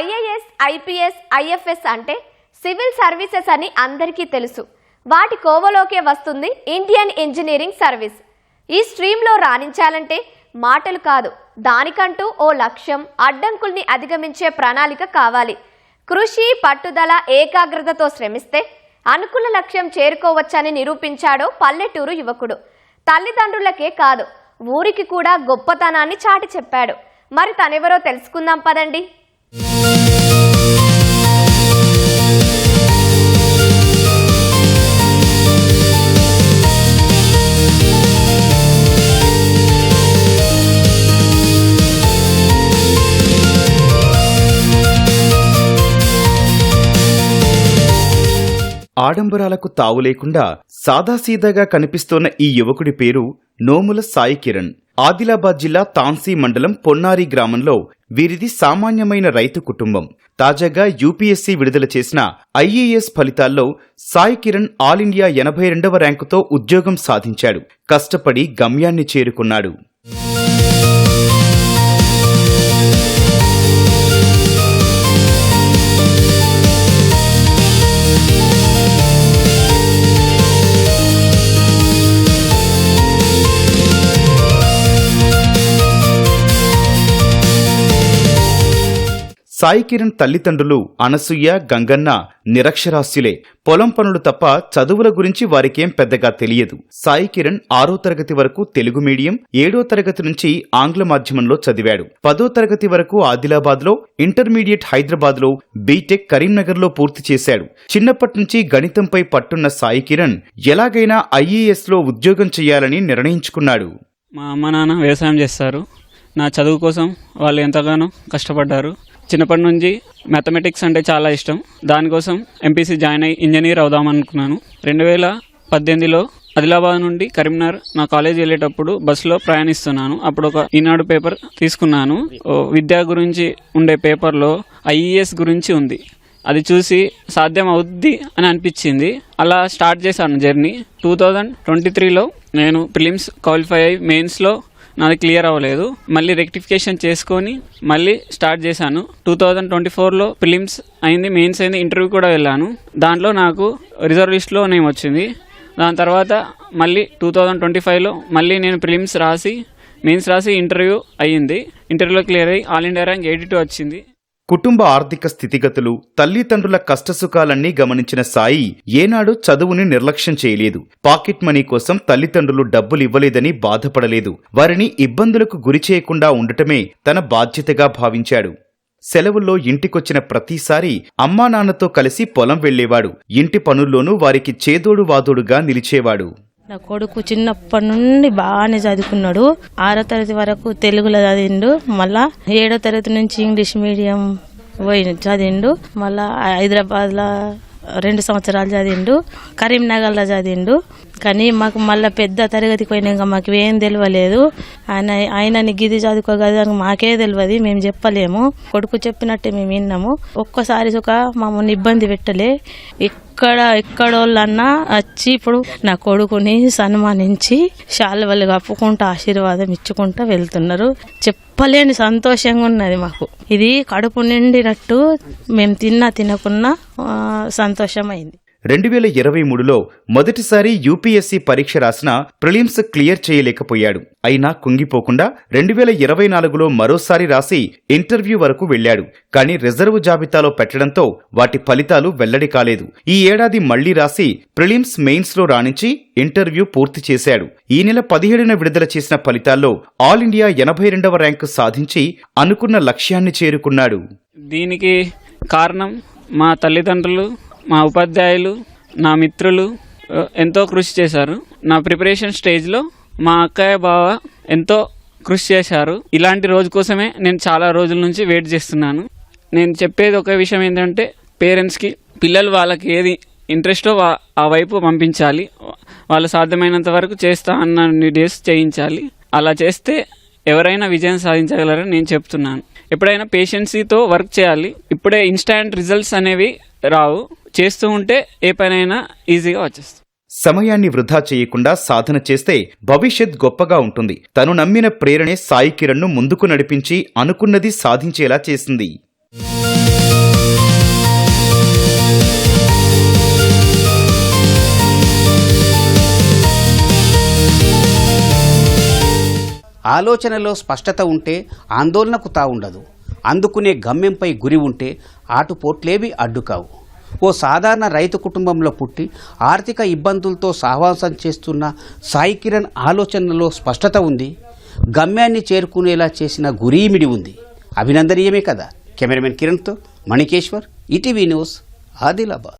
IAS IPS IFS అంటే civil services అని అందరికీ తెలుసు. వాటి కోవలోకే వస్తుంది ఇండియన్ ఇంజనీరింగ్ సర్వీస్. ఈ స్ట్రీమ్లో రాణించాలంటే మాటలు కాదు దానికంటూ ఓ లక్ష్యం అడ్డంకుల్ని అధిగమించే ప్రణాళిక కావాలి. కృషి పట్టుదల ఏకాగ్రతతో శ్రమిస్తే అనుకున్న లక్ష్యం చేరుకోవచ్చని నిరూపించాడో పల్లెటూరు యువకుడు. తల్లిదండ్రులకే కాదు ఊరికి కూడా గొప్పతనాన్ని చాటి చెప్పాడు. మరి తనెవరో తెలుసుకుందాం పదండి. ఆడంబరాలకు తావు లేకుండా సాదాసీదాగా కనిపిస్తోన్న ఈ యువకుడి పేరు నోముల సాయి కిరణ్. ఆదిలాబాద్ జిల్లా తాన్సీ మండలం పొన్నారి గ్రామంలో వీరిది సామాన్యమైన రైతు కుటుంబం. తాజాగా యూపీఎస్సీ విడుదల చేసిన ఐఏఎస్ ఫలితాల్లో సాయి కిరణ్ ఆల్ ఇండియా ఎనభై రెండవ ర్యాంకుతో ఉద్యోగం సాధించాడు. కష్టపడి గమ్యాన్ని చేరుకున్నాడు. సాయి కిరణ్ తల్లిదండ్రులు అనసూయ గంగన్న నిరక్షరాస్యులే. పొలం పనులు తప్ప చదువుల గురించి వారికేం పెద్దగా తెలియదు. సాయి కిరణ్ ఆరో తరగతి వరకు తెలుగు మీడియం ఏడో తరగతి నుంచి ఆంగ్ల మాధ్యమంలో చదివాడు. పదో తరగతి వరకు ఆదిలాబాద్లో ఇంటర్మీడియట్ హైదరాబాద్లో బీటెక్ కరీంనగర్లో పూర్తి చేశాడు. చిన్నప్పటి నుంచి గణితంపై పట్టున్న సాయి కిరణ్ ఎలాగైనా ఐఏఎస్లో ఉద్యోగం చేయాలని నిర్ణయించుకున్నాడు. మా అమ్మ నాన్న వ్యవసాయం చేస్తారు. నా చదువు కోసం వాళ్ళు ఎంతగానో కష్టపడ్డారు. చిన్నప్పటి నుంచి మ్యాథమెటిక్స్ అంటే చాలా ఇష్టం. దానికోసం ఎంపీసీ జాయిన్ అయ్యి ఇంజనీర్ అవుదాం అనుకున్నాను. రెండు వేల పద్దెనిమిదిలో ఆదిలాబాద్ నుండి కరీంనగర్ నా కాలేజ్ వెళ్ళేటప్పుడు బస్సులో ప్రయాణిస్తున్నాను. అప్పుడు ఒక ఈనాడు పేపర్ తీసుకున్నాను. ఓ విద్య గురించి ఉండే పేపర్లో ఐఈఎస్ గురించి ఉంది. అది చూసి సాధ్యం అవుద్ది అని అనిపించింది. అలా స్టార్ట్ చేశాను జర్నీ. టూ థౌజండ్ ట్వంటీ త్రీలో నేను ప్రిలిమ్స్ క్వాలిఫై అయ్యి మెయిన్స్లో నాది క్లియర్ అవ్వలేదు. మళ్ళీ రెక్టిఫికేషన్ చేసుకొని మళ్ళీ స్టార్ట్ చేశాను. టూ థౌజండ్ ట్వంటీ ఫోర్లో ప్రిలిమ్స్ అయింది మెయిన్స్ అయింది ఇంటర్వ్యూ కూడా వెళ్ళాను. దాంట్లో నాకు రిజర్వ్ లిస్ట్లో నేమ్ వచ్చింది. దాని తర్వాత మళ్ళీ టూ థౌజండ్ ట్వంటీ ఫైవ్లో మళ్ళీ నేను ప్రిలిమ్స్ రాసి మెయిన్స్ రాసి ఇంటర్వ్యూ అయ్యింది. ఇంటర్వ్యూలో క్లియర్ అయ్యి all India rank eighty two వచ్చింది. కుటుంబ ఆర్థిక స్థితిగతులు తల్లిదండ్రుల కష్టసుఖాలన్నీ గమనించిన సాయి ఏనాడు చదువుని నిర్లక్ష్యం చేయలేదు. పాకెట్ మనీ కోసం తల్లిదండ్రులు డబ్బులు ఇవ్వలేదని బాధపడలేదు. వారిని ఇబ్బందులకు గురి చేయకుండా ఉండటమే తన బాధ్యతగా భావించాడు. సెలవుల్లో ఇంటికొచ్చిన ప్రతిసారి అమ్మానాన్నతో కలిసి పొలం వెళ్ళేవాడు ఇంటి పనుల్లోనూ వారికి చేదోడు వాదోడుగా నిలిచేవాడు. నా కొడుకు చిన్నప్పటి నుండి బాగానే చదువుకున్నాడు. ఆరో తరగతి వరకు తెలుగులో చదివిండు. మళ్ళా ఏడో తరగతి నుంచి ఇంగ్లీష్ మీడియం పోయి చదివిండు. మళ్ళా హైదరాబాద్లో రెండు సంవత్సరాలు చదివిండు. కరీంనగర్లో చదివిండు. కానీ మాకు మళ్ళీ పెద్ద తరగతికి పోయినాక మాకు ఏం తెలియలేదు ఆయన ఆయన గిది చదువుకోగల మాకే తెలియదు మేము చెప్పలేము. కొడుకు చెప్పినట్టే మేము విన్నాము. ఒక్కసారి ఒక మమ్మల్ని ఇబ్బంది పెట్టలే. ఎక్కడ ఎక్కడోళ్ళన్నా వచ్చి ఇప్పుడు నా కొడుకుని సన్మానించి శాలువలు కప్పుకుంటూ ఆశీర్వాదం ఇచ్చుకుంటూ వెళ్తున్నారు. చెప్పలేని సంతోషంగా ఉన్నది మాకు. ఇది కడుపు నిండినట్టు మేము తిన్నా తినకున్నా సంతోషమైంది. రెండు వేల ఇరవై మూడులో మొదటిసారి యూపీఎస్సీ పరీక్ష రాసిన ప్రిలిమ్స్ క్లియర్ చేయలేకపోయాడు. అయినా కుంగిపోకుండా రెండు వేల ఇరవై నాలుగులో మరోసారి రాసి ఇంటర్వ్యూ వరకు వెళ్ళాడు కానీ రిజర్వ్ జాబితాలో పెట్టడంతో వాటి ఫలితాలు వెల్లడి కాలేదు. ఈ ఏడాది మళ్ళీ రాసి ప్రిలిమ్స్ మెయిన్స్లో రాణించి ఇంటర్వ్యూ పూర్తి చేశాడు. ఈ నెల పదిహేడున విడుదల చేసిన ఫలితాల్లో ఆల్ ఇండియా ఎనభై రెండవ ర్యాంకు సాధించి అనుకున్న లక్ష్యాన్ని చేరుకున్నాడు. దీనికి కారణం మా తల్లిదండ్రులు మా ఉపాధ్యాయులు నా మిత్రులు ఎంతో కృషి చేశారు. నా ప్రిపరేషన్ స్టేజ్లో మా అక్కయ్య బావ ఎంతో కృషి చేశారు. ఇలాంటి రోజు కోసమే నేను చాలా రోజుల నుంచి వెయిట్ చేస్తున్నాను. నేను చెప్పేది ఒక విషయం ఏంటంటే పేరెంట్స్కి పిల్లలు వాళ్ళకి ఏది ఇంట్రెస్టో ఆ వైపు పంపించాలి. వాళ్ళు సాధ్యమైనంత వరకు చేస్తా అన్న డేస్ చేయించాలి. అలా చేస్తే ఎవరైనా విజయం సాధించగలరని నేను చెప్తున్నాను. ఎప్పుడైనా పేషెన్సీతో వర్క్ చేయాలి. ఇప్పుడే ఇన్స్టాంట్ రిజల్ట్స్ అనేవి రావు. చేస్తూ ఉంటే ఏ పనైనా ఈజీగా వచ్చేస్తుంది. సమయాన్ని వృధా చేయకుండా సాధన చేస్తే భవిష్యత్ గొప్పగా ఉంటుంది. తను నమ్మిన ప్రేరణే సాయి కిరణ్ను ముందుకు నడిపించి అనుకున్నది సాధించేలా చేసింది. ఆలోచనలో స్పష్టత ఉంటే ఆందోళనకు తా ఉండదు అందుకునే గమ్యంపై గురి ఉంటే ఆటుపోట్లేవి అడ్డుకావు. ఓ సాధారణ రైతు కుటుంబంలో పుట్టి ఆర్థిక ఇబ్బందులతో సహవాసం చేస్తున్న సాయి కిరణ్ ఆలోచనలో స్పష్టత ఉంది. గమ్యాన్ని చేరుకునేలా చేసిన గురీమిడి ఉంది. అభినందనీయమే కదా. కెమెరామెన్ కిరణ్తో మణికేశ్వర్ ఈటీవీ న్యూస్ ఆదిలాబాద్.